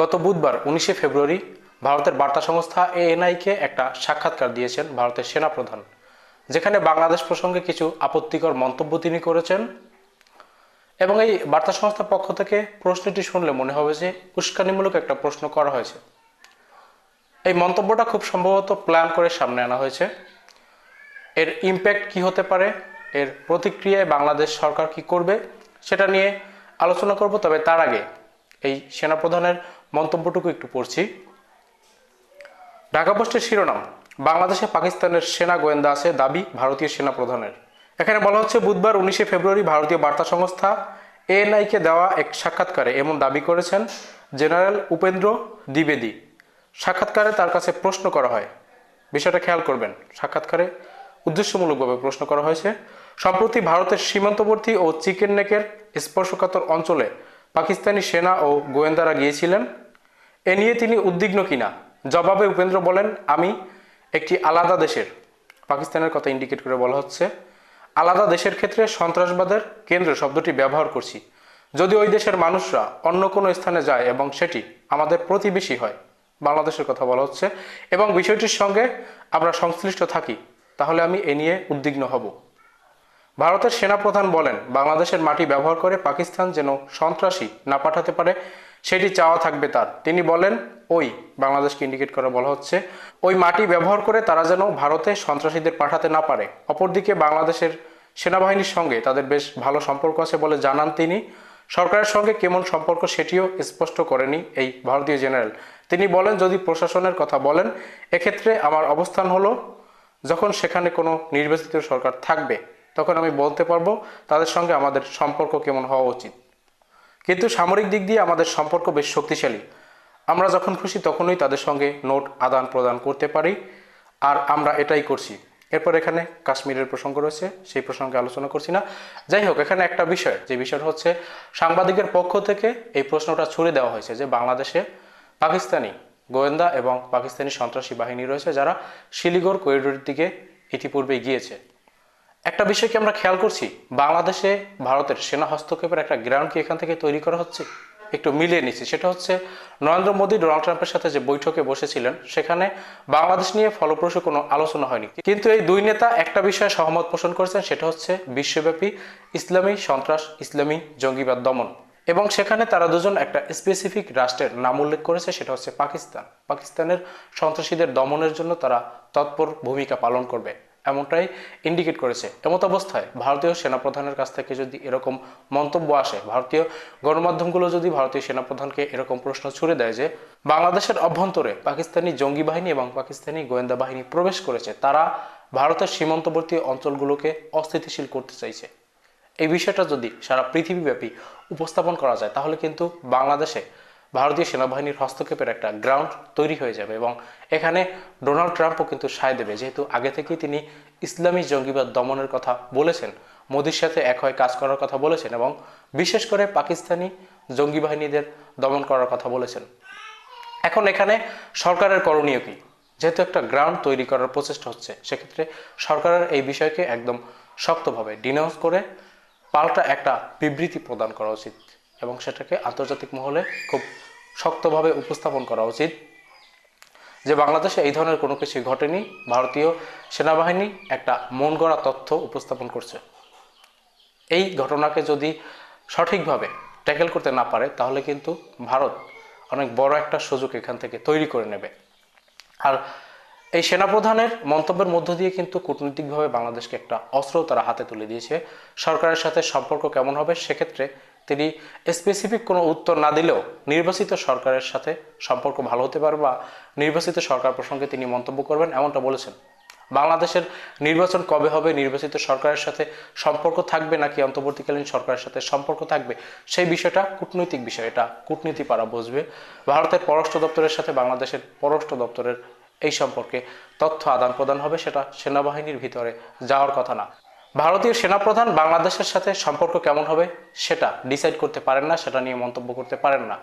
গত বুধবার উনিশে ফেব্রুয়ারি ভারতের বার্তা সংস্থা এএনআইকে একটা সাক্ষাৎকার দিয়েছেন ভারতের সেনাপ্রধান, যেখানে বাংলাদেশ প্রসঙ্গে কিছু আপত্তিকর মন্তব্য তিনি করেছেন এবং এই বার্তা সংস্থার পক্ষ থেকে প্রশ্নটি শুনলে মনে হবে যে উস্কানিমূলক একটা প্রশ্ন করা হয়েছে। এই মন্তব্যটা খুব সম্ভবত প্ল্যান করে সামনে আনা হয়েছে। এর ইম্প্যাক্ট কি হতে পারে? এর প্রতিক্রিয়ায় বাংলাদেশ সরকার কি করবে? সেটা নিয়ে আলোচনা করব, তবে তার আগে এই সেনাপ্রধানের মন্তব্যটুকু একটু পড়ছি। ঢাকা পোস্টের শিরোনাম, বাংলাদেশে পাকিস্তানের সেনা গোয়েন্দা আছে দাবি ভারতীয় সেনা প্রধানের। এখানে বলা হচ্ছে বুধবার উনিশে ফেব্রুয়ারি ভারতীয় বার্তা সংস্থা এএনআইকে দেওয়া এক সাক্ষাৎকারে এমন দাবি করেছেন জেনারেল উপেন্দ্র দ্বিবেদী। সাক্ষাৎকারে তার কাছে প্রশ্ন করা হয়। বিষয়টা খেয়াল করবেন, সাক্ষাৎকারে উদ্দেশ্যমূলকভাবে প্রশ্ন করা হয়েছে। সম্প্রতি ভারতের সীমান্তবর্তী ও চিকেন নেকের স্পর্শকাতর অঞ্চলে পাকিস্তানি সেনা ও গোয়েন্দারা গিয়েছিলেন। এ নিয়ে তিনি উদ্বিগ্ন কিনা? জবাবে উপেন্দ্র বলেন, আমি একটি আলাদা দেশের পাকিস্তানের কথা ইন্ডিকেট করে বলা হচ্ছে, আলাদা দেশের ক্ষেত্রে সন্ত্রাসবাদের কেন্দ্র শব্দটি ব্যবহার করছি। যদি ওই দেশের মানুষরা অন্য কোনো স্থানে যায় এবং সেটি আমাদের প্রতিবেশী হয়, বাংলাদেশের কথা বলা হচ্ছে, এবং বিষয়টির সঙ্গে আমরা সংশ্লিষ্ট থাকি, তাহলে আমি এ নিয়ে উদ্বিগ্ন হব। ভারতের সেনাপ্রধান বলেন, বাংলাদেশের মাটি ব্যবহার করে পাকিস্তান যেন সন্ত্রাসী না পাঠাতে পারে, সেটি চাওয়া থাকবে তার। তিনি বলেন, ওই বাংলাদেশকে ইন্ডিকেট করে বলা হচ্ছে, ওই মাটি ব্যবহার করে তারা যেন ভারতে সন্ত্রাসীদের পাঠাতে না পারে। অপরদিকে বাংলাদেশের সেনাবাহিনীর সঙ্গে তাদের বেশ ভালো সম্পর্ক আছে বলে জানান তিনি। সরকারের সঙ্গে কেমন সম্পর্ক সেটিও স্পষ্ট করেনি এই ভারতীয় জেনারেল। তিনি বলেন, যদি প্রশাসনের কথা বলেন, এক্ষেত্রে আমার অবস্থান হলো যখন সেখানে কোনো নির্বাচিত সরকার থাকবে। তখন আমি বলতে পারব তাদের সঙ্গে আমাদের সম্পর্ক কেমন হওয়া উচিত। কিন্তু সামরিক দিক দিয়ে আমাদের সম্পর্ক বেশ শক্তিশালী। আমরা যখন খুশি তখনই তাদের সঙ্গে নোট আদান প্রদান করতে পারি। আর আমরা এটাই করছি। এরপর এখানে কাশ্মীরের প্রসঙ্গ রয়েছে, সেই প্রসঙ্গে আলোচনা করছি না। যাই হোক, এখানে একটা বিষয়, যে বিষয়টা হচ্ছে সাংবাদিকের পক্ষ থেকে এই প্রশ্নটা ছুড়ে দেওয়া হয়েছে যে বাংলাদেশে পাকিস্তানি গোয়েন্দা এবং পাকিস্তানি সন্ত্রাসী বাহিনী রয়েছে যারা শিলিগুড় করিডোরের দিকে ইতিপূর্বে গিয়েছে। একটা বিষয় কি আমরা খেয়াল করছি? বাংলাদেশে ভারতের সেনা হস্তক্ষেপের একটা গ্রাউন্ড কি এখান থেকে তৈরি করা হচ্ছে? একটু মিলিয়ে নিচ্ছি। সেটা হচ্ছে নরেন্দ্র মোদী ডোনাল্ড ট্রাম্পের সাথে যে বৈঠকে বসেছিলেন, সেখানে বাংলাদেশ নিয়ে ফলপ্রসূ কোনো আলোচনা হয়নি। কিন্তু এই দুই নেতা একটা বিষয়ে সহমত পোষণ করেছেন, সেটা হচ্ছে বিশ্বব্যাপী ইসলামী সন্ত্রাস, ইসলামী জঙ্গিবাদ দমন। এবং সেখানে তারা দুজন একটা স্পেসিফিক রাষ্ট্রের নাম উল্লেখ করেছে, সেটা হচ্ছে পাকিস্তান। পাকিস্তানের সন্ত্রাসীদের দমনের জন্য তারা তৎপর ভূমিকা পালন করবে। এমনটাই ইন্ডিকেট করেছে। এমত অবস্থায় ভারতীয় সেনাপ্রধানের কাছ থেকে যদি এরকম মন্তব্য আসে, ভারতীয় গণমাধ্যমগুলো যদি ভারতীয় সেনাপ্রধানকে এরকম প্রশ্ন ছুড়ে দেয় যে, বাংলাদেশের অভ্যন্তরে পাকিস্তানি জঙ্গি বাহিনী এবং পাকিস্তানি গোয়েন্দা বাহিনী প্রবেশ করেছে, তারা ভারতের সীমান্তবর্তী অঞ্চলগুলোকে অস্থিতিশীল করতে চাইছে। এই বিষয়টা যদি সারা পৃথিবীব্যাপী উপস্থাপন করা যায়, তাহলে কিন্তু বাংলাদেশে ভারতীয় সেনাবাহিনীর হস্তক্ষেপের একটা গ্রাউন্ড তৈরি হয়ে যাবে এবং এখানে ডোনাল্ড ট্রাম্পও কিন্তু সায় দেবে। যেহেতু আগে থেকেই তিনি ইসলামী জঙ্গিবাদ দমনের কথা বলেছেন, মোদির সাথে এক হয়ে কাজ করার কথা বলেছেন এবং বিশেষ করে পাকিস্তানি জঙ্গি বাহিনীদের দমন করার কথা বলেছেন। এখন এখানে সরকারের করণীয় কি? যেহেতু একটা গ্রাউন্ড তৈরি করার প্রচেষ্টা হচ্ছে, সেক্ষেত্রে সরকারের এই বিষয়কে একদম শক্তভাবে ডিনাউন্স করে পাল্টা একটা বিবৃতি প্রদান করা উচিত। এবং সেটাকে আন্তর্জাতিক মহলে খুব শক্তভাবে উপস্থাপন করা উচিত যে বাংলাদেশে এই ধরনের কোনো কিছু ঘটেনি। ভারতীয় সেনাবাহিনী একটা মন গড়া তথ্য উপস্থাপন করছে। এই ঘটনাকে যদি সঠিকভাবে ট্যাকেল করতে না পারে, তাহলে কিন্তু ভারত অনেক বড় একটা সুযোগ এখান থেকে তৈরি করে নেবে। আর এই সেনাপ্রধানের মন্তব্যের মধ্য দিয়ে কিন্তু কূটনৈতিকভাবে বাংলাদেশকে একটা অস্ত্র তারা হাতে তুলে দিয়েছে। সরকারের সাথে সম্পর্ক কেমন হবে সেক্ষেত্রে তিনি স্পেসিফিক কোনো উত্তর না দিলেও নির্বাচিত সরকারের সাথে সম্পর্ক ভালো হতে পারে বা নির্বাচিত সরকার প্রসঙ্গে তিনি মন্তব্য করবেন, এমনটা বলেছেন। বাংলাদেশের নির্বাচন কবে হবে, নির্বাচিত সরকারের সাথে সম্পর্ক থাকবে নাকি অন্তর্বর্তীকালীন সরকারের সাথে সম্পর্ক থাকবে, সেই বিষয়টা কূটনৈতিক বিষয়, এটা কূটনীতি পারা বুঝবে। ভারতের পররাষ্ট্র দপ্তরের সাথে বাংলাদেশের পররাষ্ট্র দপ্তরের এই সম্পর্কে তথ্য আদান প্রদান হবে, সেটা সেনাবাহিনীর ভিতরে যাওয়ার কথা না। ভারতীয় সেনাপ্রধান বাংলাদেশের সাথে সম্পর্ক কেমন হবে সেটা ডিসাইড করতে পারেন না, সেটা নিয়ে মন্তব্য করতে পারেন না।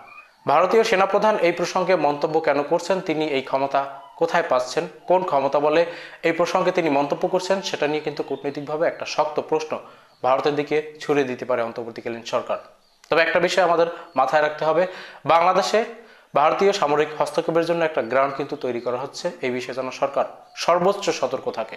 ভারতীয় সেনাপ্রধান এই প্রসঙ্গে মন্তব্য কেন করছেন, তিনি এই ক্ষমতা কোথায় পাচ্ছেন, কোন ক্ষমতা বলে এই প্রসঙ্গে তিনি মন্তব্য করছেন, সেটা নিয়ে কিন্তু কূটনৈতিকভাবে একটা শক্ত প্রশ্ন ভারতের দিকে ছুড়ে দিতে পারে অন্তর্বর্তীকালীন সরকার। তবে একটা বিষয় আমাদের মাথায় রাখতে হবে, বাংলাদেশে ভারতীয় সামরিক হস্তক্ষেপের জন্য একটা গ্রাউন্ড কিন্তু তৈরি করা হচ্ছে, এই বিষয়ে যেন সরকার সর্বোচ্চ সতর্ক থাকে।